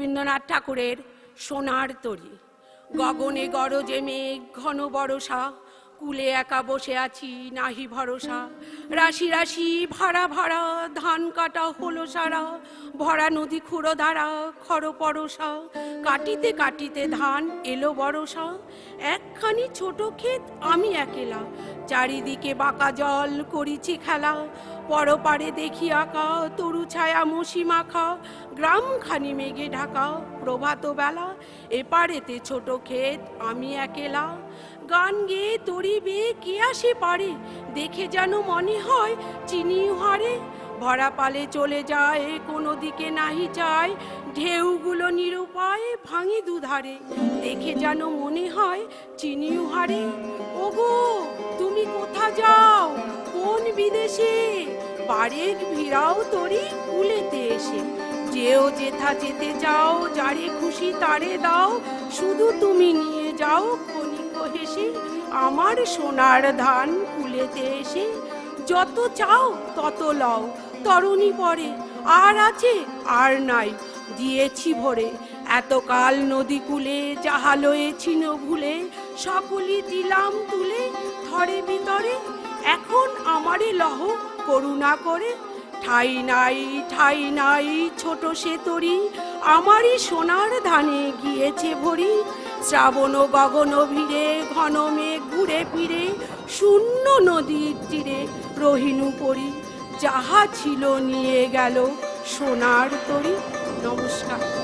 রবীন্দ্রনাথ ঠাকুরের সোনার তরি। গগনে গরজে মেঘ, ঘন বরষা, কুলে একা বসে আছি, নাহি ভরসা। রাশি রাশি, ভরা ভরা, ধান কাটা হলো সারা। ভরা নদী খুঁড়ো ধারা খর পরশা। কাটিতে কাটিতে ধান এলো বরসা। একখানি ছোট ক্ষেত আমি একেলা। চারিদিকে বাঁকা জল করিছি খেলা। পরপারে দেখি আঁকা, তরু ছায়া মসি মাখা, গ্রামখানি মেঘে ঢাকা, প্রভাত বেলা। এপারেতে ছোট ক্ষেত, আমি একেলা। গান গেয়ে তরি বেয়ে কে আসে পারে? দেখে যেন মনে হয় চিনি হারে। ভরা পালে চলে যায়, কোনো দিকে নাহি চায়। ঢেউগুলো নিরুপায়, ভাঙে দুধারে। দেখে যেন মনে হয় চিনি হারে। ওগো তুমি কোথা যাও? কোন বিদেশে? বারেক ভিড়াও তরি কুলেতে এসে। যেও যেথা যেতে যাও, যারে খুশি তারে দাও। শুধু তুমি নিয়ে যাও ক্ষণিক হেসে, আমার সোনার ধান কুলেতে এসে। যত চাও তত লও, তরুণী পরে। আর আছে, আর নাই, দিয়েছি ভরে। এতকাল নদী কূলে যাহা লয়েছিল ভুলে, সকলই দিলাম তুলে ধরে ভিতরে। এখন আমারে লহ করুণা করে। ঠাই নাই ঠাই নাই, ছোট সে তরি, আমারই সোনার ধানে গিয়েছে ভরি। শ্রাবণ গগন ভিড়ে, ঘন মেঘ ঘুরে ফিরে, শূন্য নদীর তীরে রহিনু পরি যাহা ছিল নিয়ে গেল সোনার তরি। নমস্কার।